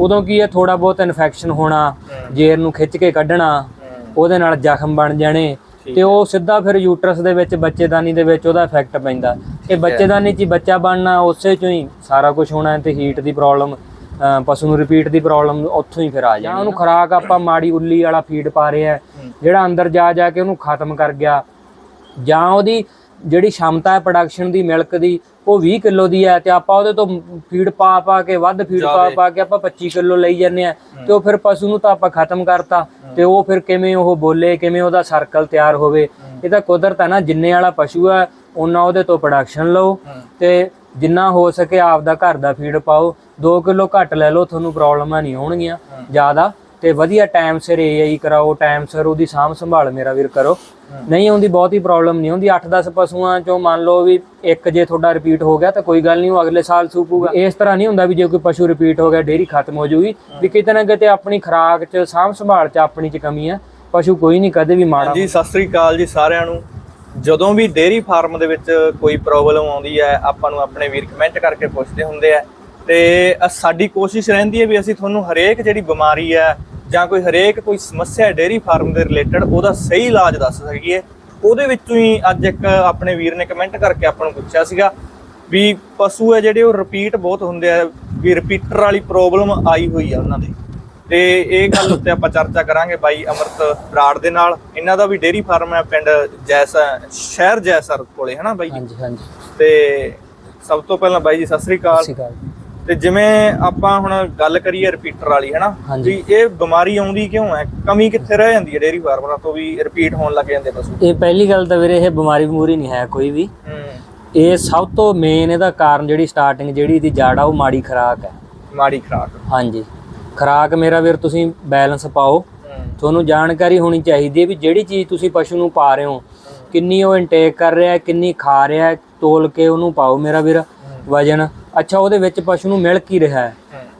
ਉਦੋਂ ਕੀ ਹੈ ਥੋੜਾ ਬਹੁਤ ਇਨਫੈਕਸ਼ਨ ਹੋਣਾ ਜੇਰ ਨੂੰ ਖਿੱਚ ਕੇ ਕੱਢਣਾ ਉਹਦੇ ਨਾਲ ਜ਼ਖਮ ਬਣ ਜਾਣੇ ਤੇ ਉਹ ਸਿੱਧਾ ਫਿਰ ਯੂਟਰਸ ਦੇ ਵਿੱਚ ਬੱਚੇਦਾਨੀ ਦੇ ਵਿੱਚ ਉਹਦਾ ਇਫੈਕਟ ਪੈਂਦਾ। ਇਹ ਬੱਚੇਦਾਨੀ 'ਚ ਹੀ ਬੱਚਾ ਬਣਨਾ ਉਸੇ ਚੋਂ ਹੀ ਸਾਰਾ ਕੁਝ ਹੋਣਾ ਤੇ ਹੀਟ ਦੀ ਪ੍ਰੋਬਲਮ ਪਸ਼ੂ ਨੂੰ ਰਿਪੀਟ ਦੀ ਪ੍ਰੋਬਲਮ ਉੱਥੋਂ ਹੀ ਫਿਰ ਆ ਜਾਣੀ ਉਹਨੂੰ ਖੁਰਾਕ ਆਪਾਂ ਮਾੜੀ ਉੱਲੀ ਵਾਲਾ ਫੀਡ ਪਾ ਰਹੇ ਜਿਹੜਾ ਅੰਦਰ ਜਾ ਜਾ ਕੇ ਉਹਨੂੰ ਖਤਮ ਕਰ ਗਿਆ। ਜਾਂ ਉਹਦੀ ਜਿਹੜੀ ਸ਼ਮਤਾ ਹੈ ਪ੍ਰੋਡਕਸ਼ਨ ਦੀ ਮਿਲਕ ਦੀ ਉਹ 20 ਕਿਲੋ ਦੀ ਹੈ ਤੇ ਆਪਾਂ ਉਹਦੇ ਤੋਂ ਫੀਡ ਪਾ ਪਾ ਕੇ ਵੱਧ ਫੀਡ ਪਾ ਪਾ ਕੇ ਆਪਾਂ 25 ਕਿਲੋ ਲਈ ਜਾਂਦੇ ਆ ਤੇ ਉਹ ਫਿਰ ਪਸ਼ੂ ਨੂੰ ਤਾਂ ਆਪਾਂ ਖਤਮ ਕਰਤਾ ਤੇ ਉਹ ਫਿਰ ਕਿਵੇਂ ਉਹ ਬੋਲੇ ਕਿਵੇਂ ਉਹਦਾ ਸਰਕਲ ਤਿਆਰ ਹੋਵੇ ਇਹ ਤਾਂ ਕੁਦਰਤ ਹੈ ਨਾ ਜਿੰਨੇ ਵਾਲਾ ਪਸ਼ੂ ਹੈ ਉਹਨਾਂ ਉਹਦੇ ਤੋਂ ਪ੍ਰੋਡਕਸ਼ਨ ਲਓ ਤੇ ਜਿੰਨਾ ਹੋ ਸਕੇ ਆਪਦਾ ਘਰ ਦਾ ਫੀਡ ਪਾਓ 2 ਕਿਲੋ ਘੱਟ ਲੈ ਲਓ ਤੁਹਾਨੂੰ ਪ੍ਰੋਬਲਮਾਂ ਨਹੀਂ ਹੋਣਗੀਆਂ ਜ਼ਿਆਦਾ ਤੇ ਵਧੀਆ ਟਾਈਮ ਸਿਰ ਏਆਈ ਕਰਾਓ ਟਾਈਮ ਸਿਰ ਉਹਦੀ ਸਾਂਭ ਸੰਭਾਲ ਮੇਰਾ ਵੀਰ ਕਰੋ। ਨਹੀਂ ਆਉਂਦੀ ਬਹੁਤੀ ਪ੍ਰੋਬਲਮ ਨਹੀਂ ਹੁੰਦੀ। 8-10 ਪਸ਼ੂਆਂ ਚੋਂ ਮੰਨ ਲਓ ਵੀ ਇੱਕ ਜੇ ਤੁਹਾਡਾ ਰਿਪੀਟ ਹੋ ਗਿਆ ਤਾਂ ਕੋਈ ਗੱਲ ਨਹੀਂ ਉਹ ਅਗਲੇ ਸਾਲ ਸੂਪੂਗਾ। ਇਸ ਤਰ੍ਹਾਂ ਨਹੀਂ ਹੁੰਦਾ ਵੀ ਜੇ ਕੋਈ ਪਸ਼ੂ ਰਿਪੀਟ ਹੋ ਗਿਆ ਡੇਰੀ ਖਤਮ ਹੋ ਜੂਗੀ। ਵੀ ਕਿਤੇ ਨਾ ਕਿਤੇ ਆਪਣੀ ਖੁਰਾਕ 'ਚ ਸਾਂਭ ਸੰਭਾਲ 'ਚ ਆਪਣੀ 'ਚ ਕਮੀ ਆ। ਪਸ਼ੂ ਕੋਈ ਨਹੀਂ ਕਦੇ ਵੀ ਮਾੜਾ ਜੀ ਸਤਿ ਸ੍ਰੀ ਅਕਾਲ ਜੀ ਸਾਰਿਆਂ ਨੂੰ। ਜਦੋਂ ਵੀ ਡੇਅਰੀ ਫਾਰਮ ਦੇ ਵਿੱਚ ਕੋਈ ਪ੍ਰੋਬਲਮ ਆਉਂਦੀ ਹੈ ਆਪਾਂ ਨੂੰ ਆਪਣੇ ਵੀਰ ਕਮੈਂਟ ਕਰਕੇ ਪੁੱਛਦੇ ਹੁੰਦੇ ਆ। ਤੇ ਸਾਡੀ ਕੋਸ਼ਿਸ਼ ਰਹਿੰਦੀ ਹੈ ਵੀ ਅਸੀਂ ਤੁਹਾਨੂੰ ਹਰੇਕ ਜਿਹੜੀ ਬਿਮਾਰੀ ਹੈ ਜਾਂ ਕੋਈ ਹਰੇਕ ਕੋਈ ਸਮੱਸਿਆ ਹੈ ਡੇਅਰੀ ਫਾਰਮ ਦੇ ਰਿਲੇਟਡ ਉਹਦਾ ਸਹੀ ਇਲਾਜ ਦੱਸ ਸਕੀਏ। ਉਹਦੇ ਵਿੱਚੋਂ ਹੀ ਅੱਜ ਇੱਕ ਆਪਣੇ ਵੀਰ ਨੇ ਕਮੈਂਟ ਕਰਕੇ ਆਪਾਂ ਨੂੰ ਪੁੱਛਿਆ ਸੀਗਾ ਵੀ ਪਸ਼ੂ ਹੈ ਜਿਹੜੇ ਉਹ ਰਿਪੀਟ ਬਹੁਤ ਹੁੰਦੇ ਆ ਵੀ ਰਿਪੀਟਰ ਵਾਲੀ ਪ੍ਰੋਬਲਮ ਆਈ ਹੋਈ ਆ ਉਹਨਾਂ ਦੇ। ਤੇ ਇਹ ਗੱਲ ਉੱਤੇ ਆਪਾਂ ਚਰਚਾ ਕਰਾਂਗੇ ਬਾਈ ਅਮਰਤ ਬਰਾੜ ਦੇ ਨਾਲ। ਇਹਨਾਂ ਦਾ ਵੀ ਡੇਅਰੀ ਫਾਰਮ ਹੈ ਪਿੰਡ ਜੈਸਾ ਸ਼ਹਿਰ ਜੈਸਰ ਕੋਲੇ ਹਨਾ ਬਾਈ? ਹਾਂਜੀ ਹਾਂਜੀ। ਤੇ ਸਭ ਤੋਂ ਪਹਿਲਾਂ ਬਾਈ ਜੀ ਸਤਿ ਸ੍ਰੀ ਅਕਾਲ। ਸਤਿ ਸ਼੍ਰੀ ਅਕਾਲ। ਤੇ ਜਿਵੇਂ ਆਪਾਂ ਹੁਣ ਗੱਲ ਕਰੀਏ ਰਿਪੀਟਰ ਵਾਲੀ ਹਨਾ। ਵੀ ਇਹ ਬਿਮਾਰੀ ਆਉਂਦੀ ਕਿਉਂ ਹੈ? ਕਮੀ ਕਿੱਥੇ ਰਹਿ ਜਾਂਦੀ ਹੈ ਡੇਅਰੀ ਫਾਰਮਾਂ ਤੋਂ ਵੀ ਰਿਪੀਟ ਹੋਣ ਲੱਗ ਜਾਂਦੇ ਪਸ਼ੂ? ਇਹ ਪਹਿਲੀ ਗੱਲ ਤਾਂ ਵੀਰੇ ਇਹ ਬਿਮਾਰੀ ਬਮੂਰੀ ਨਹੀਂ ਹੈ ਕੋਈ ਵੀ। ਇਹ ਸਭ ਤੋਂ ਮੇਨ ਇਹਦਾ ਕਾਰਨ ਜਿਹੜੀ ਸਟਾਰਟਿੰਗ ਜਿਹੜੀ ਇਹਦੀ ਜੜ ਆ ਉਹ ਮਾੜੀ ਖੁਰਾਕ ਹੈ। ਮਾੜੀ ਖਰਾਕ। ਹਾਂਜੀ। ਖੁਰਾਕ ਮੇਰਾ ਵੀਰ ਤੁਸੀਂ ਬੈਲੈਂਸ ਪਾਓ। ਤੁਹਾਨੂੰ ਜਾਣਕਾਰੀ ਹੋਣੀ ਚਾਹੀਦੀ ਹੈ ਵੀ ਜਿਹੜੀ ਚੀਜ਼ ਤੁਸੀਂ ਪਸ਼ੂ ਨੂੰ ਪਾ ਰਹੇ ਹੋ ਕਿੰਨੀ ਉਹ ਇਨਟੇਕ ਕਰ ਰਿਹਾ ਹੈ ਕਿੰਨੀ ਖਾ ਰਿਹਾ ਹੈ ਤੋਲ ਕੇ ਉਹਨੂੰ ਪਾਓ ਮੇਰਾ ਵੀਰ ਵਜਨ। ਅੱਛਾ ਉਹਦੇ ਵਿੱਚ ਪਸ਼ੂ ਨੂੰ ਮਿਲ ਕੀ ਰਿਹਾ? ਹੈ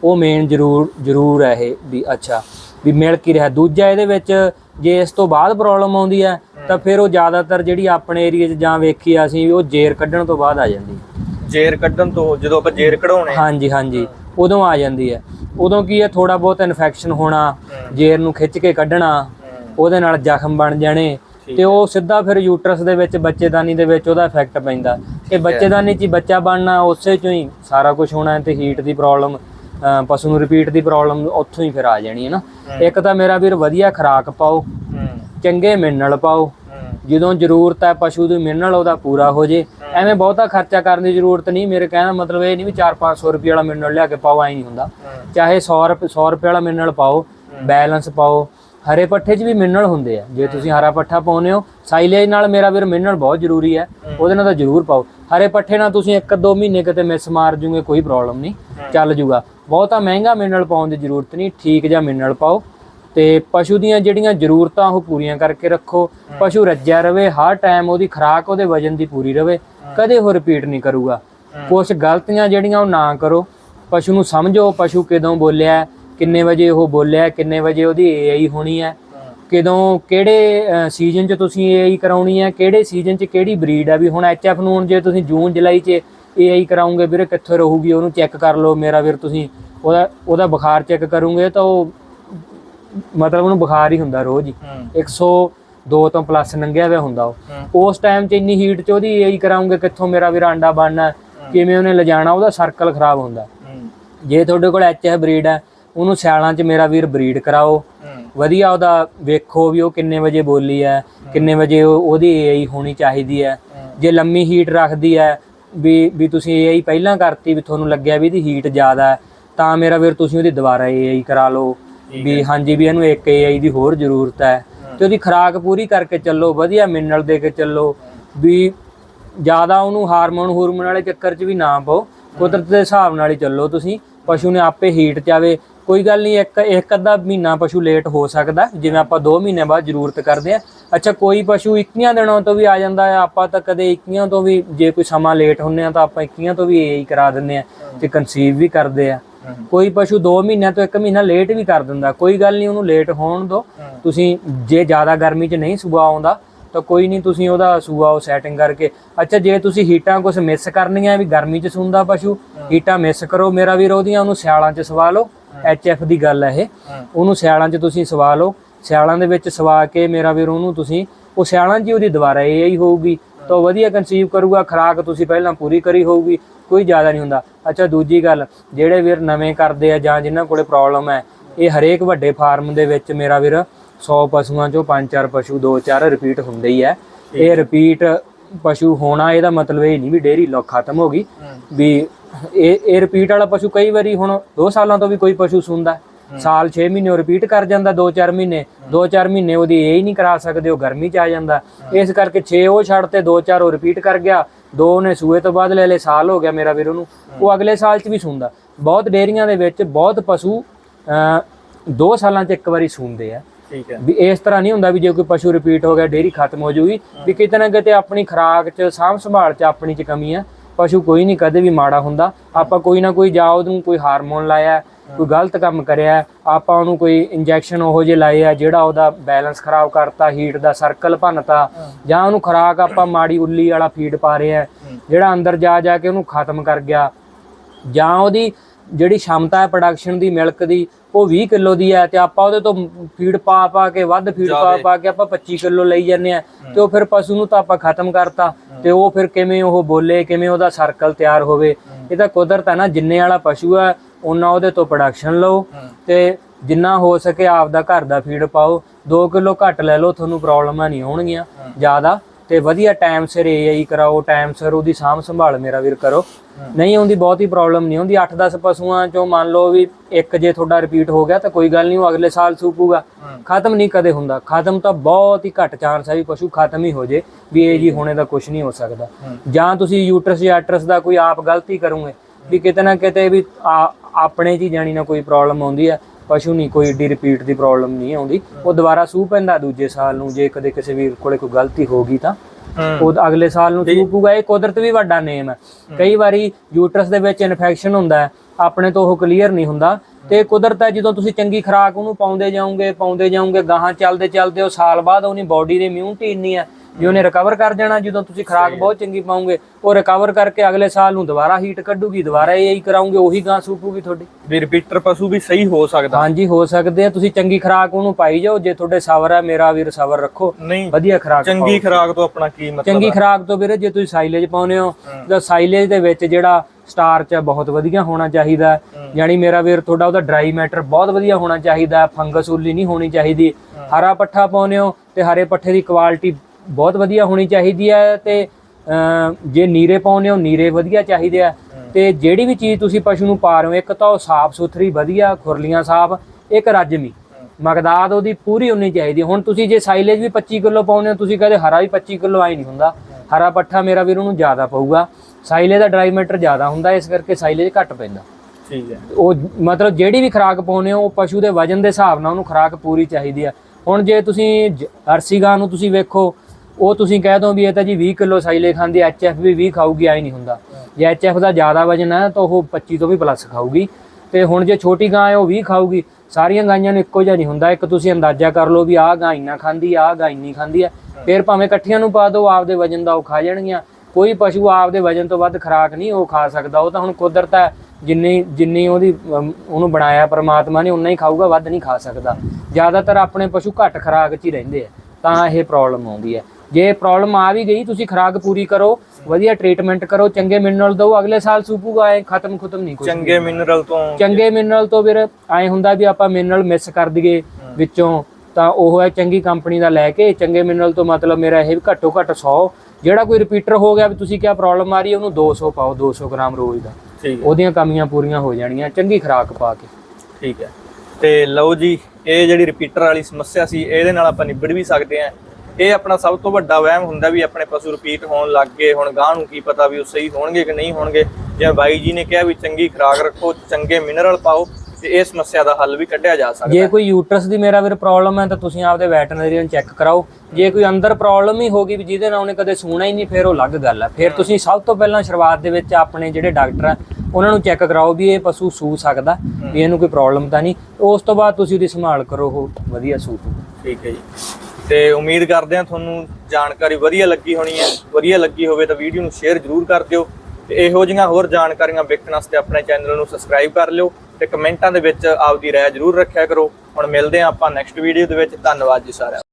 ਉਹ ਮੇਨ ਜ਼ਰੂਰ ਜ਼ਰੂਰ ਹੈ ਇਹ ਵੀ ਅੱਛਾ ਵੀ ਮਿਲ ਕੀ ਰਿਹਾ। ਦੂਜਾ ਇਹਦੇ ਵਿੱਚ ਜੇ ਇਸ ਤੋਂ ਬਾਅਦ ਪ੍ਰੋਬਲਮ ਆਉਂਦੀ ਹੈ ਤਾਂ ਫਿਰ ਉਹ ਜ਼ਿਆਦਾਤਰ ਜਿਹੜੀ ਆਪਣੇ ਏਰੀਆ 'ਚ ਜਾਂ ਵੇਖੀ ਅਸੀਂ ਉਹ ਜੇਰ ਕੱਢਣ ਤੋਂ ਬਾਅਦ ਆ ਜਾਂਦੀ ਜੇਰ ਕੱਢਣ ਤੋਂ ਜਦੋਂ ਆਪਾਂ ਜੇਰ ਕਢਾਉਣੇ ਹਾਂਜੀ ਹਾਂਜੀ ਉਦੋਂ ਆ ਜਾਂਦੀ ਹੈ। ਉਦੋਂ ਕੀ ਹੈ ਥੋੜਾ ਬਹੁਤ ਇਨਫੈਕਸ਼ਨ ਹੋਣਾ ਜੇਰ ਨੂੰ ਖਿੱਚ ਕੇ ਕੱਢਣਾ ਉਹਦੇ ਨਾਲ ਜ਼ਖਮ ਬਣ ਜਾਣੇ ਤੇ ਉਹ ਸਿੱਧਾ ਫਿਰ ਯੂਟਰਸ ਦੇ ਵਿੱਚ ਬੱਚੇਦਾਨੀ ਦੇ ਵਿੱਚ ਉਹਦਾ ਇਫੈਕਟ ਪੈਂਦਾ। ਇਹ ਬੱਚੇਦਾਨੀ 'ਚ ਹੀ। ਬੱਚਾ ਬਣਨਾ ਉਸੇ ਚੋਂ ਹੀ ਸਾਰਾ ਕੁਝ ਹੋਣਾ ਹੈ ਤੇ ਹੀਟ ਦੀ ਪ੍ਰੋਬਲਮ ਪਸ਼ੂ ਨੂੰ ਰਿਪੀਟ ਦੀ ਪ੍ਰੋਬਲਮ ਉੱਥੋਂ ਹੀ ਫਿਰ ਆ ਜਾਣੀ ਹੈ ਨਾ। ਇੱਕ ਤਾਂ ਮੇਰਾ ਵੀਰ ਵਧੀਆ ਖੁਰਾਕ ਪਾਓ ਚੰਗੇ ਮਿਨਰਲ ਪਾਓ ਜਦੋਂ ਜ਼ਰੂਰਤ ਹੈ ਪਸ਼ੂ ਦੀ ਮਿਨਰਲ ਉਹਦਾ ਪੂਰਾ ਹੋ ਜੇ। ਐਵੇਂ ਬਹੁਤਾ ਖਰਚਾ ਕਰਨ ਦੀ ਜ਼ਰੂਰਤ ਨਹੀਂ ਮੇਰੇ ਕਹਿਣ ਦਾ ਮਤਲਬ ਇਹ ਨਹੀਂ ਵੀ 4-500 ਰੁਪਏ ਵਾਲਾ ਮਿਨਰਲ ਲਿਆ ਕੇ ਪਾਓ ਐ ਨਹੀਂ ਹੁੰਦਾ। ਚਾਹੇ 100 ਰੁਪਏ 100 ਰੁਪਏ ਵਾਲਾ ਮਿਨਰਲ ਪਾਓ ਬੈਲੈਂਸ ਪਾਓ ਹਰੇ ਪੱਠੇ 'ਚ ਵੀ ਮਿਨਰਲ ਹੁੰਦੇ ਆ। ਜੇ ਤੁਸੀਂ ਹਰਾ ਪੱਠਾ ਪਾਉਨੇ ਹੋ ਸਾਈਲੇਜ ਨਾਲ ਮੇਰਾ ਵੀਰ ਮਿਨਰਲ ਬਹੁਤ ਜ਼ਰੂਰੀ ਹੈ। ਉਹਦੇ ਨਾਲ ਤਾਂ ਜ਼ਰੂਰ ਪਾਓ। ਹਰੇ ਪੱਠੇ ਨਾਲ ਤੁਸੀਂ ਇੱਕ ਦੋ ਮਹੀਨੇ ਕਿਤੇ ਮਿਸ ਮਾਰ ਜੂਗੇ ਕੋਈ ਪ੍ਰੋਬਲਮ ਨਹੀਂ। ਚੱਲ ਜੂਗਾ। ਬਹੁਤਾ ਮਹਿੰਗਾ ਮਿਨਰਲ ਪਾਉਣ ਦੀ ਜ਼ਰੂਰਤ ਨਹੀਂ। ਠੀਕ ਜਿਹਾ ਮਿਨਰਲ ਪਾਓ। ਤੇ ਪਸ਼ੂ ਦੀਆਂ ਜਿਹੜੀਆਂ ਜ਼ਰੂਰਤਾਂ ਉਹ ਪੂਰੀਆਂ ਕਰਕੇ ਰੱਖੋ। ਪਸ਼ੂ ਰੱਜਿਆ ਰਵੇ ਹਰ ਟਾਈਮ ਉਹਦੀ ਖੁਰਾਕ ਉਹਦੇ ਵਜਨ ਦੀ ਪੂਰੀ ਰਵੇ। ਕਦੇ ਉਹ ਰਿਪੀਟ ਨਹੀਂ ਕਰੂਗਾ। ਕੁਝ ਗਲਤੀਆਂ ਜਿਹੜੀਆਂ ਉਹ ਨਾ ਕਰੋ। ਪਸ਼ੂ ਨੂੰ ਸਮਝੋ ਪਸ਼ੂ ਕਦੋਂ ਬੋਲਿਆ ਕਿੰਨੇ ਵਜੇ ਉਹ ਬੋਲਿਆ ਕਿੰਨੇ ਵਜੇ ਉਹਦੀ ਏਆਈ ਹੋਣੀ ਹੈ ਕਦੋਂ ਕਿਹੜੇ ਸੀਜ਼ਨ 'ਚ ਤੁਸੀਂ ਏਆਈ ਕਰਾਉਣੀ ਹੈ ਕਿਹੜੇ ਸੀਜ਼ਨ 'ਚ ਕਿਹੜੀ ਬਰੀਡ ਹੈ ਵੀ ਹੁਣ ਐਚਐਫ ਨੂੰ ਜੇ ਤੁਸੀਂ ਜੂਨ ਜੁਲਾਈ 'ਚ ਏਆਈ ਕਰਾਉਂਗੇ ਵੀਰੇ ਕਿੱਥੇ ਰਹੂਗੀ ਉਹਨੂੰ ਚੈੱਕ ਕਰ ਲਓ ਮੇਰਾ ਵੀਰ ਤੁਸੀਂ ਉਹਦਾ ਉਹਦਾ ਬੁਖਾਰ ਚੈੱਕ ਕਰੋਗੇ ਤਾਂ ਉਹ ਮਤਲਬ ਉਹਨੂੰ ਬੁਖਾਰ ਹੀ ਹੁੰਦਾ ਰੋਜ਼ ਹੀ। 102 ਤੋਂ ਪਲੱਸ ਨੰਗਿਆ ਹੋਇਆ ਹੁੰਦਾ ਉਹ। ਉਸ ਟਾਈਮ 'ਚ ਇੰਨੀ ਹੀਟ 'ਚ ਉਹਦੀ ਏਆਈ ਕਰਾਉਂਗੇ ਕਿੱਥੋਂ ਮੇਰਾ ਵੀਰ ਅੰਡਾ ਬਣਨਾ ਕਿਵੇਂ ਉਹਨੇ ਲਿਜਾਣਾ ਉਹਦਾ ਸਰਕਲ ਖਰਾਬ ਹੁੰਦਾ। ਜੇ ਤੁਹਾਡੇ ਕੋਲ ਐਚਐਫ ਬਰੀਡ ਹੈ ਉਹਨੂੰ ਸਿਆਲਾਂ 'ਚ ਮੇਰਾ ਵੀਰ ਬਰੀਡ ਕਰਾਓ। ਵਧੀਆ ਉਹਦਾ ਵੇਖੋ ਵੀ ਉਹ ਕਿੰਨੇ ਵਜੇ ਬੋਲੀ ਹੈ ਕਿੰਨੇ ਵਜੇ ਉਹ- ਉਹਦੀ ਏਆਈ ਹੋਣੀ ਚਾਹੀਦੀ ਹੈ ਜੇ ਲੰਮੀ ਹੀਟ ਰੱਖਦੀ ਹੈ ਵੀ ਵੀ ਤੁਸੀਂ ਏਆਈ ਪਹਿਲਾਂ ਕਰਤੀ ਵੀ ਤੁਹਾਨੂੰ ਲੱਗਿਆ ਵੀ ਇਹਦੀ ਹੀਟ ਜ਼ਿਆਦਾ ਹੈ ਤਾਂ ਮੇਰਾ ਵੀਰ ਤੁਸੀਂ ਉਹਦੀ ਦੁਬਾਰਾ ਏਆਈ ਕਰਾ ਲਓ। ਵੀ ਹਾਂਜੀ ਵੀ ਇਹਨੂੰ ਇੱਕ ਏਆਈ ਦੀ ਹੋਰ ਜ਼ਰੂਰਤ ਹੈ। ਤੇ ਉਹਦੀ ਖੁਰਾਕ ਪੂਰੀ ਕਰਕੇ ਚੱਲੋ ਵਧੀਆ ਮਿਨਰਲ ਦੇ ਕੇ ਚੱਲੋ। ਵੀ ਜ਼ਿਆਦਾ ਉਹਨੂੰ ਹਾਰਮੋਨ ਹੂਰਮੋਨ ਵਾਲੇ ਚੱਕਰ 'ਚ ਵੀ ਨਾ ਪਾਓ। ਕੁਦਰਤ ਦੇ ਹਿਸਾਬ ਨਾਲ ਹੀ ਚੱਲੋ ਤੁਸੀਂ। ਪਸ਼ੂ ਨੇ ਆਪੇ ਹੀਟ 'ਚ ਆਵੇ। ਕੋਈ ਗੱਲ ਨਹੀਂ ਇੱਕ ਇੱਕ ਅੱਧਾ ਮਹੀਨਾ ਪਸ਼ੂ ਲੇਟ ਹੋ ਸਕਦਾ ਜਿਵੇਂ ਆਪਾਂ 2 ਮਹੀਨੇ ਬਾਅਦ ਜ਼ਰੂਰਤ ਕਰਦੇ ਆ ਅੱਛਾ ਕੋਈ ਪਸ਼ੂ 21 ਦਿਨਾਂ ਤੋਂ ਵੀ ਆ ਜਾਂਦਾ ਹੈ ਆਪਾਂ ਤਾਂ ਕਦੇ 21 ਤੋਂ ਵੀ ਜੇ ਕੋਈ ਸਮਾਂ ਲੇਟ ਹੁੰਨੇ ਆ ਤਾਂ ਆਪਾਂ 21 ਤੋਂ ਵੀ ਇਹੀ ਕਰਾ ਦਿੰਦੇ ਆ ਤੇ ਕਨਸੀਵ ਵੀ ਕਰਦੇ ਆ ਕੋਈ ਪਸ਼ੂ 2 ਮਹੀਨਿਆਂ ਤੋਂ 1 ਮਹੀਨਾ ਲੇਟ ਵੀ ਕਰ ਦਿੰਦਾ ਕੋਈ ਗੱਲ ਨਹੀਂ ਉਹਨੂੰ ਲੇਟ ਹੋਣ ਦਿਓ। ਤੁਸੀਂ ਜੇ ਜ਼ਿਆਦਾ ਗਰਮੀ 'ਚ ਨਹੀਂ ਸੂਆ ਆਉਂਦਾ ਤਾਂ ਕੋਈ ਨਹੀਂ ਤੁਸੀਂ ਉਹਦਾ ਸੂਆ ਉਹ ਸੈਟਿੰਗ ਕਰਕੇ ਅੱਛਾ ਜੇ ਤੁਸੀਂ ਹੀਟਾਂ ਕੁਝ ਮਿਸ ਕਰਨੀਆਂ ਵੀ ਗਰਮੀ 'ਚ ਸੂੰਦਾ ਪਸ਼ੂ ਹੀਟਾਂ ਮਿਸ ਕਰੋ ਮੇਰਾ ਵੀਰ ਉਹਦੀਆਂ ਉਹਨੂੰ ਸਿਆਲਾਂ 'ਚ ਸਵਾ ਲਓ। ਐਚਐਫ ਦੀ ਗੱਲ ਹੈ ਇਹ। ਉਹਨੂੰ ਸਿਆਲਾਂ 'ਚ ਤੁਸੀਂ ਸਵਾ ਲਓ। ਸਿਆਲਾਂ ਦੇ ਵਿੱਚ ਸਵਾ ਕੇ ਮੇਰਾ ਵੀਰ ਉਹਨੂੰ ਤੁਸੀਂ ਉਹ ਸਿਆਲਾਂ 'ਚ ਉਹਦੀ ਦੁਬਾਰਾ ਇਹ ਹੀ ਹੋਊਗੀ। ਤਾਂ ਵਧੀਆ ਕਨਸੀਵ ਕਰੂਗਾ। ਖਰਾਕ ਤੁਸੀਂ ਪਹਿਲਾਂ ਪੂਰੀ ਕਰੀ ਹੋਊਗੀ। ਕੋਈ ਜ਼ਿਆਦਾ ਨਹੀਂ ਹੁੰਦਾ। ਅੱਛਾ ਦੂਜੀ ਗੱਲ ਜਿਹੜੇ ਵੀਰ ਨਵੇਂ ਕਰਦੇ ਆ ਜਾਂ ਜਿਨ੍ਹਾਂ ਕੋਲੇ ਪ੍ਰੋਬਲਮ ਹੈ ਇਹ ਹਰੇਕ ਵੱਡੇ ਫਾਰਮ ਦੇ ਵਿੱਚ ਮੇਰਾ ਵੀਰ 100 ਪਸ਼ੂਆਂ ਚੋਂ 5-4 ਪਸ਼ੂ 2-4 ਰਿਪੀਟ ਹੁੰਦੇ ਹੀ ਹੈ। ਇਹ ਰਿਪੀਟ ਪਸ਼ੂ ਹੋਣਾ ਇਹਦਾ ਮਤਲਬ ਇਹ ਨਹੀਂ ਵੀ ਡੇਰੀ ਲੋ ਖਤਮ ਹੋ ਗਈ। ਵੀ ਇਹ ਇਹ ਰਿਪੀਟ ਵਾਲਾ ਪਸ਼ੂ ਕਈ ਵਾਰੀ ਹੁਣ 2 ਸਾਲਾਂ ਤੋਂ ਵੀ ਕੋਈ ਪਸ਼ੂ ਸੁਣਦਾ। ਸਾਲ 6 ਮਹੀਨੇ ਉਹ ਰਿਪੀਟ ਕਰ ਜਾਂਦਾ 2-4 ਮਹੀਨੇ। 2-4 ਮਹੀਨੇ ਉਹਦੀ ਇਹ ਹੀ ਨਹੀਂ ਕਰਾ ਸਕਦੇ ਉਹ ਗਰਮੀ ਚ ਆ ਜਾਂਦਾ। ਇਸ ਕਰਕੇ 6 ਉਹ ਛੱਡ ਤੇ 2-4 ਉਹ ਰਿਪੀਟ ਕਰ ਗਿਆ। ਦੋ ਨੇ ਸੂਏ ਤੋਂ ਬਾਅਦ ਲੈ ਲੈ ਸਾਲ ਹੋ ਗਿਆ ਮੇਰਾ ਵੀਰ ਉਹਨੂੰ। ਉਹ ਅਗਲੇ ਸਾਲ ਚ ਵੀ ਸੁਣਦਾ। ਬਹੁਤ ਡੇਰੀਆਂ ਦੇ ਵਿੱਚ ਬਹੁਤ ਪਸ਼ੂ ਅ 2 ਸਾਲਾਂ ਚ ਇੱਕ ਵਾਰੀ ਸੁਣਦੇ ਆ। ਠੀਕ ਹੈ। ਵੀ ਇਸ ਤਰ੍ਹਾਂ ਨਹੀਂ ਹੁੰਦਾ ਵੀ ਜੇ ਕੋਈ ਪਸ਼ੂ ਰਿਪੀਟ ਹੋ ਗਿਆ ਡੇਰੀ ਖਤਮ ਹੋ ਜੂਗੀ। ਵੀ ਕਿਤੇ ਨਾ ਕਿਤੇ ਆਪਣੀ ਖੁਰਾਕ 'ਚ ਸਾਂਭ ਸੰਭਾਲ 'ਚ ਆਪਣੀ 'ਚ ਕਮੀ ਆ ਪਸ਼ੂ ਕੋਈ ਨਹੀਂ ਕਦੇ ਵੀ ਮਾੜਾ ਹੁੰਦਾ। ਆਪਾਂ ਕੋਈ ਨਾ ਕੋਈ ਜਾ ਉਹਨੂੰ ਕੋਈ ਹਾਰਮੋਨ ਲਾਇਆ ਕੋਈ ਗਲਤ ਕੰਮ ਕਰਿਆ ਆਪਾਂ ਉਹਨੂੰ ਕੋਈ ਇੰਜੈਕਸ਼ਨ ਉਹੋ ਜਿਹੇ ਲਾਏ ਆ ਜਿਹੜਾ ਉਹਦਾ ਬੈਲੈਂਸ ਖਰਾਬ ਕਰਤਾ ਹੀਟ ਦਾ ਸਰਕਲ ਭੰਨਤਾ ਜਾਂ ਉਹਨੂੰ ਖੁਰਾਕ ਆਪਾਂ ਮਾੜੀ ਉੱਲੀ ਵਾਲਾ ਫੀਡ ਪਾ ਰਹੇ ਆ ਜਿਹੜਾ ਅੰਦਰ ਜਾ ਜਾ ਕੇ ਉਹਨੂੰ ਖਤਮ ਕਰ ਗਿਆ। ਜਾਂ ਉਹਦੀ ਜਿਹੜੀ ਸ਼ਮਤਾ ਹੈ ਪ੍ਰੋਡਕਸ਼ਨ ਦੀ ਮਿਲਕ ਦੀ ਉਹ 20 ਕਿਲੋ ਦੀ ਹੈ ਤੇ ਆਪਾਂ ਉਹਦੇ ਤੋਂ ਫੀਡ ਪਾ ਪਾ ਕੇ ਵੱਧ ਫੀਡ ਪਾ ਪਾ ਕੇ ਆਪਾਂ 25 ਕਿਲੋ ਲਈ ਜਾਂਦੇ ਆ ਤੇ ਉਹ ਫਿਰ ਪਸ਼ੂ ਨੂੰ ਤਾਂ ਆਪਾਂ ਖਤਮ ਕਰਤਾ। ਤੇ ਉਹ ਫਿਰ ਕਿਵੇਂ ਉਹ ਬੋਲੇ ਕਿਵੇਂ ਉਹਦਾ ਸਰਕਲ ਤਿਆਰ ਹੋਵੇ ਇਹ ਤਾਂ ਕੁਦਰਤ ਹੈ ਨਾ ਜਿੰਨੇ ਵਾਲਾ ਪਸ਼ੂ ਹੈ ਉਹਨਾਂ ਉਹਦੇ ਤੋਂ ਪ੍ਰੋਡਕਸ਼ਨ ਲਓ। ਤੇ ਜਿੰਨਾ ਹੋ ਸਕੇ ਆਪਦਾ ਘਰ ਦਾ ਫੀਡ ਪਾਓ। 2 ਕਿਲੋ ਘੱਟ ਲੈ ਲਓ ਤੁਹਾਨੂੰ ਪ੍ਰੋਬਲਮਾਂ ਨਹੀਂ ਹੋਣਗੀਆਂ। ਜ਼ਿਆਦਾ ਤੇ ਵਧੀਆ ਟਾਈਮ ਸਿਰ ਏਆਈ ਕਰਾਓ ਟਾਈਮ ਸਿਰ ਉਹਦੀ ਸਾਂਭ ਸੰਭਾਲ ਮੇਰਾ ਵੀਰ ਕਰੋ। ਨਹੀਂ ਆਉਂਦੀ ਬਹੁਤੀ ਪ੍ਰੋਬਲਮ ਨਹੀਂ ਹੁੰਦੀ 8-10 ਪਸ਼ੂਆਂ ਚੋਂ ਮੰਨ ਲਓ ਵੀ ਇੱਕ ਜੇ ਤੁਹਾਡਾ ਰਿਪੀਟ ਹੋ ਗਿਆ ਤਾਂ ਕੋਈ ਗੱਲ ਨਹੀਂ ਉਹ ਅਗਲੇ ਸਾਲ ਸੂਪੂਗਾ ਖਤਮ ਨਹੀਂ ਕਦੇ ਹੁੰਦਾ। ਖਤਮ ਤਾਂ ਬਹੁਤ ਹੀ ਘੱਟ ਚਾਂਸ ਹੈ ਵੀ ਪਸ਼ੂ ਖਤਮ ਹੀ ਹੋ ਜੇ ਵੀ ਇਹ ਜੀ ਹੋਣੇ ਦਾ ਕੁਝ ਨਹੀਂ ਹੋ ਸਕਦਾ। ਜਾਂ ਤੁਸੀਂ ਯੂਟਰਸ ਜਾਂ ਐਟਰਸ ਦਾ ਕੋਈ ਆਪ ਗਲਤੀ ਕਰੋਗੇ ਵੀ ਕਿਤੇ ਨਾ ਕਿਤੇ ਵੀ ਆਪਣੇ ਹੀ ਜਾਣੀ ਨਾ ਕੋਈ ਪ੍ਰੋਬਲਮ ਆਉਂਦੀ ਹੈ ਪਸ਼ੂ ਨਹੀਂ ਕੋਈ ਏਡੀ ਰਿਪੀਟ ਦੀ ਪ੍ਰੋਬਲਮ ਨਹੀਂ ਆਉਂਦੀ। ਉਹ ਦੁਬਾਰਾ ਸੂ ਪੈਂਦਾ ਦੂਜੇ ਸਾਲ ਨੂੰ ਜੇ ਕਦੇ ਕਿਸੇ ਵੀਰ ਕੋਲੇ ਕੋਈ ਗਲਤੀ ਹੋ ਗਈ ਤਾਂ। ਉਹ ਅਗਲੇ ਸਾਲ ਨੂੰ ਸੂਪੂਗਾ ਇਹ ਕੁਦਰਤ ਵੀ ਵੱਡਾ ਨੇਮ ਹੈ। ਕਈ ਵਾਰੀ ਯੂਟਰਸ ਦੇ ਵਿੱਚ ਇਨਫੈਕਸ਼ਨ ਹੁੰਦਾ ਆਪਣੇ ਤੋਂ ਉਹ ਕਲੀਅਰ ਨਹੀਂ ਹੁੰਦਾ। ਤੇ ਕੁਦਰਤ ਹੈ ਜਦੋਂ ਤੁਸੀਂ ਚੰਗੀ ਖੁਰਾਕ ਉਹਨੂੰ ਪਾਉਂਦੇ ਜਾਓਗੇ ਪਾਉਂਦੇ ਜਾਓਗੇ ਗਾਹਾਂ ਚੱਲਦੇ ਚੱਲਦੇ ਉਹ ਸਾਲ ਬਾਅਦ ਉਹਨੀ ਬਾਡੀ ਦੀ ਇਮਿਊਨਿਟੀ ਇੰਨੀ ਹੈ ਵੀ ਉਹਨੇ ਰਿਕਵਰ ਕਰ ਜਾਣਾ ਜਦੋਂ ਤੁਸੀਂ ਖੁਰਾਕ ਬਹੁਤ ਚੰਗੀ ਪਾਉਂਗੇ ਉਹ ਰਿਕਵਰ ਕਰਕੇ ਅਗਲੇ ਸਾਲ ਨੂੰ ਦੁਬਾਰਾ ਹੀਟ ਕੱਢੂਗੀ ਦੁਬਾਰਾ ਇਹ ਹੀ ਕਰਾਉਂਗੇ ਉਹੀ ਗਾਂ ਸੂਪੂਗੀ ਤੁਹਾਡੀ। ਵੀ ਰਿਪੀਟਰ ਪਸ਼ੂ ਵੀ ਸਹੀ ਹੋ ਸਕਦਾ। ਹਾਂਜੀ ਹੋ ਸਕਦੇ ਆ ਤੁਸੀਂ ਚੰਗੀ ਖੁਰਾਕ ਉਹਨੂੰ ਪਾਈ ਜਾਓ ਜੇ ਤੁਹਾਡੇ ਸਬਰ ਹੈ ਮੇਰਾ ਵੀਰ ਸਬਰ ਰੱਖੋ ਵਧੀਆ ਖੁਰਾਕ ਚੰਗੀ ਖੁਰਾਕ ਤੋਂ ਆਪਣਾ ਕੀ ਮਤਲਬ ਚੰਗੀ ਖੁਰਾਕ ਤੋਂ ਵੀਰੇ ਜੇ ਤੁਸੀਂ ਸਾਈਲੇਜ ਪਾਉਨੇ ਹੋ ਤਾਂ ਸਾਈਲੇਜ ਦੇ ਵਿੱਚ ਜਿਹੜਾ ਸਟਾਰਚ ਹੈ ਬਹੁਤ ਵਧੀਆ ਹੋਣਾ ਚਾਹੀਦਾ। ਯਾਨੀ ਮੇਰਾ ਵੀਰ ਤੁਹਾਡਾ ਉਹਦਾ ਡਰਾਈ ਮੈਟਰ ਬਹੁਤ ਵਧੀਆ ਹੋਣਾ ਚਾਹੀਦਾ ਫੰਗਸ ਉਲੀ ਨਹੀਂ ਹੋਣੀ ਚਾਹੀਦੀ। ਹਰਾ ਪੱਠਾ ਪਾਉਨੇ ਹੋ ਤੇ ਹਰੇ ਪੱਠੇ ਦੀ ਕੁਆਲਿਟੀ ਬਹੁਤ ਵਧੀਆ ਹੋਣੀ ਚਾਹੀਦੀ ਹੈ ਤੇ ਜੇ ਨੀਰੇ ਪਾਉਨੇ ਹੋ ਨੀਰੇ ਵਧੀਆ ਚਾਹੀਦੇ ਆ। ਤੇ ਜਿਹੜੀ ਵੀ ਚੀਜ਼ ਤੁਸੀਂ ਪਸ਼ੂ ਨੂੰ ਪਾ ਰਹੇ ਹੋ ਇੱਕ ਤਾਂ ਉਹ ਸਾਫ਼ ਸੁਥਰੀ ਵਧੀਆ ਖੁਰਲੀਆਂ ਸਾਫ਼ ਇੱਕ ਰੱਜਮੀ ਮਕਦਾਦ ਉਹਦੀ ਪੂਰੀ ਹੋਣੀ ਚਾਹੀਦੀ। ਹੁਣ ਤੁਸੀਂ ਜੇ ਸਾਈਲੇਜ ਵੀ 25 ਕਿਲੋ ਪਾਉਨੇ ਹੋ ਤੁਸੀਂ ਕਹਦੇ ਹਰਾ ਵੀ 25 ਕਿਲੋ ਆਈ ਨਹੀਂ ਹੁੰਦਾ। ਹਰਾ ਪੱਠਾ ਮੇਰਾ ਵੀਰ ਉਹਨੂੰ ਜ਼ਿਆਦਾ ਪਊਗਾ। ਸਾਈਲੇਜ ਦਾ ਡਰਾਈ ਮੈਟਰ ਜ਼ਿਆਦਾ ਹੁੰਦਾ ਇਸ ਕਰਕੇ ਸਾਈਲੇਜ ਘੱਟ ਪੈਂਦਾ। ਠੀਕ ਹੈ। ਉਹ ਮਤਲਬ ਜਿਹੜੀ ਵੀ ਖੁਰਾਕ ਪਾਉਨੇ ਹੋ ਉਹ ਪਸ਼ੂ ਦੇ ਵਜਨ ਦੇ ਹਿਸਾਬ ਨਾਲ ਉਹਨੂੰ ਖੁਰਾਕ ਪੂਰੀ ਚਾਹੀਦੀ ਆ। ਹੁਣ ਜੇ ਤੁਸੀਂ ਅਰਸੀ ਗਾਂ ਨੂੰ ਤੁਸੀਂ ਵੇਖੋ ਉਹ ਤੁਸੀਂ ਕਹਿ ਦੋ ਵੀ ਇਹ ਤਾਂ ਜੀ 20 ਕਿਲੋ ਸਾਈਲੇ ਖਾਂਦੀ ਐਚਐਫ ਵੀ 20 ਖਾਊਗੀ ਆਈ ਨਹੀਂ ਹੁੰਦਾ। ਜੇ ਐਚਐਫ ਦਾ ਜ਼ਿਆਦਾ ਵਜਨ ਹੈ, ਤਾਂ ਉਹ 25 ਤੋਂ ਵੀ ਪਲੱਸ ਖਾਊਗੀ। ਤੇ ਹੁਣ ਜੇ ਛੋਟੀ ਗਾਂ ਹੈ, ਉਹ 20 ਖਾਊਗੀ। ਸਾਰੀਆਂ ਗਾਈਆਂ ਨੂੰ ਇੱਕੋ ਜਿਹਾ ਨਹੀਂ ਹੁੰਦਾ। ਇੱਕ ਤੁਸੀਂ ਅੰਦਾਜ਼ਾ ਕਰ ਲਓ ਵੀ ਆਹ ਗਾਂ ਇੰਨਾ ਖਾਂਦੀ ਆਹ ਗਾਂ ਇੰਨੀ ਖਾਂਦੀ ਹੈ। ਫਿਰ ਭਾਵੇਂ ਇਕੱਠੀਆਂ ਨੂੰ ਪਾ ਦਿਓ ਆਪਦੇ ਵਜਨ ਦਾ ਉਹ ਖਾ ਜਾਣਗੀਆਂ। ਕੋਈ ਪਸ਼ੂ ਆਪਦੇ ਵਜਨ ਤੋਂ ਵੱਧ ਖੁਰਾਕ ਨਹੀਂ ਉਹ ਖਾ ਸਕਦਾ। ਉਹ ਤਾਂ ਹੁਣ ਕੁਦਰਤ ਹੈ, ਜਿੰਨੀ ਜਿੰਨੀ ਉਹਦੀ ਉਹਨੂੰ ਬਣਾਇਆ ਪਰਮਾਤਮਾ ਨੇ ਉਨਾ ਹੀ ਖਾਊਗਾ, ਵੱਧ ਨਹੀਂ ਖਾ ਸਕਦਾ। ਜ਼ਿਆਦਾਤਰ ਆਪਣੇ ਪਸ਼ੂ ਘੱਟ ਖੁਰਾਕ 'ਚ ਹੀ ਰਹਿੰਦੇ ਆ। ਤਾਂ ਇਹ ਪ੍ਰੋਬਲਮ ਆਉਂਦੀ ਹੈ। ਜੇ ਪ੍ਰੋਬਲਮ ਆ ਵੀ ਗਈ ਤੁਸੀਂ ਖੁਰਾਕ ਪੂਰੀ ਕਰੋ ਵਧੀਆ ਟ੍ਰੀਟਮੈਂਟ ਕਰੋ ਚੰਗੇ ਮਿਨਰਲ ਦਿਓ ਅਗਲੇ ਸਾਲ ਸੂਪੂਗਾ ਐ ਖਤਮ ਖਤਮ ਨਹੀਂ ਕੁਝ ਚੰਗੇ ਮਿਨਰਲ ਤੋਂ ਚੰਗੇ ਮਿਨਰਲ ਤੋਂ ਫਿਰ ਐ ਹੁੰਦਾ ਵੀ ਆਪਾਂ ਮਿਨਰਲ ਮਿਸ ਕਰ ਦਈਏ ਵਿੱਚੋਂ ਤਾਂ ਉਹ ਹੈ ਚੰਗੀ ਕੰਪਨੀ ਦਾ ਲੈ ਕੇ ਚੰਗੇ ਮਿਨਰਲ ਤੋਂ ਮਤਲਬ ਮੇਰਾ ਇਹ ਵੀ ਘੱਟੋ ਘੱਟ 100 ਜਿਹੜਾ ਕੋਈ ਰਿਪੀਟਰ ਹੋ ਗਿਆ ਵੀ ਤੁਸੀਂ ਕਿਹਾ ਪ੍ਰੋਬਲਮ ਆ ਰਹੀ ਹੈ ਉਹਨੂੰ 200 ਪਾਓ 200 ਗ੍ਰਾਮ ਰੋਜ਼ ਦਾ। ਉਹਦੀਆਂ ਕਮੀਆਂ ਪੂਰੀਆਂ ਹੋ ਜਾਣੀਆਂ ਚੰਗੀ ਖੁਰਾਕ ਪਾ ਕੇ। ਠੀਕ ਹੈ। ਤੇ ਲਓ ਜੀ ਇਹ ਜਿਹੜੀ ਰਿਪੀਟਰ ਵਾਲੀ ਸਮੱਸਿਆ ਸੀ ਇਹਦੇ ਨਾਲ ਆਪਾਂ ਨਿਬੜ ਵੀ ਸਕਦੇ ਆ ਇਹ ਆਪਣਾ ਸਭ ਤੋਂ ਵੱਡਾ ਵਹਿਮ ਹੁੰਦਾ ਵੀ ਆਪਣੇ ਪਸ਼ੂ ਰਿਪੀਟ ਹੋਣ ਲੱਗ ਗਏ ਹੁਣ ਗਾਂ ਨੂੰ ਕੀ ਪਤਾ ਵੀ ਉਹ ਸਹੀ ਹੋਣਗੇ ਕਿ ਨਹੀਂ ਹੋਣਗੇ। ਜਿਵੇਂ ਬਾਈ ਜੀ ਨੇ ਕਿਹਾ ਵੀ ਚੰਗੀ ਖੁਰਾਕ ਰੱਖੋ ਚੰਗੇ ਮਿਨਰਲ ਪਾਓ ਤੇ ਇਹ ਸਮੱਸਿਆ ਦਾ ਹੱਲ ਵੀ ਕੱਢਿਆ ਜਾ ਸਕਦਾ ਜੇ ਕੋਈ ਯੂਟਰਸ ਦੀ ਮੇਰਾ ਵੀਰ ਪ੍ਰੋਬਲਮ ਹੈ ਤਾਂ ਤੁਸੀਂ ਆਪਦੇ ਵੈਟਰਨਰੀਅਨ ਚੈੱਕ ਕਰਾਓ। ਜੇ ਕੋਈ ਅੰਦਰ ਪ੍ਰੋਬਲਮ ਹੀ ਹੋ ਗਈ ਵੀ ਜਿਹਦੇ ਨਾਲ ਉਹਨੇ ਕਦੇ ਸੁਣਾ ਹੀ ਨਹੀਂ ਫਿਰ ਉਹ ਅਲੱਗ ਗੱਲ ਹੈ। ਫਿਰ ਤੁਸੀਂ ਸਭ ਤੋਂ ਪਹਿਲਾਂ ਸ਼ੁਰੂਆਤ ਦੇ ਵਿੱਚ ਆਪਣੇ ਜਿਹੜੇ ਡਾਕਟਰ ਆ ਉਹਨਾਂ ਨੂੰ ਚੈੱਕ ਕਰਾਓ ਵੀ ਇਹ ਪਸ਼ੂ ਸੂ ਸਕਦਾ ਵੀ ਇਹਨੂੰ ਕੋਈ ਪ੍ਰੋਬਲਮ ਤਾਂ ਨਹੀਂ। ਉਸ ਤੋਂ ਬਾਅਦ ਤੁਸੀਂ ਉਹਦੀ ਸੰਭਾਲ ਕਰੋ ਉਹ ਵਧੀਆ ਸੂ ਠੀਕ ਹੈ ਜੀ। ਤੇ ਉਮੀਦ ਕਰਦੇ ਹਾਂ ਤੁਹਾਨੂੰ ਜਾਣਕਾਰੀ ਵਧੀਆ ਲੱਗੀ ਹੋਣੀ ਹੈ। ਵਧੀਆ ਲੱਗੀ ਹੋਵੇ ਤਾਂ ਵੀਡੀਓ ਨੂੰ ਸ਼ੇਅਰ ਜ਼ਰੂਰ ਕਰ ਦਿਓ ਤੇ ਇਹੋ ਜਿਹੀਆਂ ਹੋਰ ਜਾਣਕਾਰੀਆਂ ਵੇਖਣ ਵਾਸਤੇ ਆਪਣੇ ਚੈਨਲ ਨੂੰ ਸਬਸਕ੍ਰਾਈਬ ਕਰ ਲਿਓ ਤੇ ਕਮੈਂਟਾਂ ਦੇ ਵਿੱਚ ਆਪਦੀ ਰਾਏ ਜ਼ਰੂਰ ਰੱਖਿਆ ਕਰੋ। ਹੁਣ ਮਿਲਦੇ ਹਾਂ ਆਪਾਂ ਨੈਕਸਟ ਵੀਡੀਓ ਦੇ ਵਿੱਚ। ਧੰਨਵਾਦ ਜੀ ਸਾਰਿਆਂ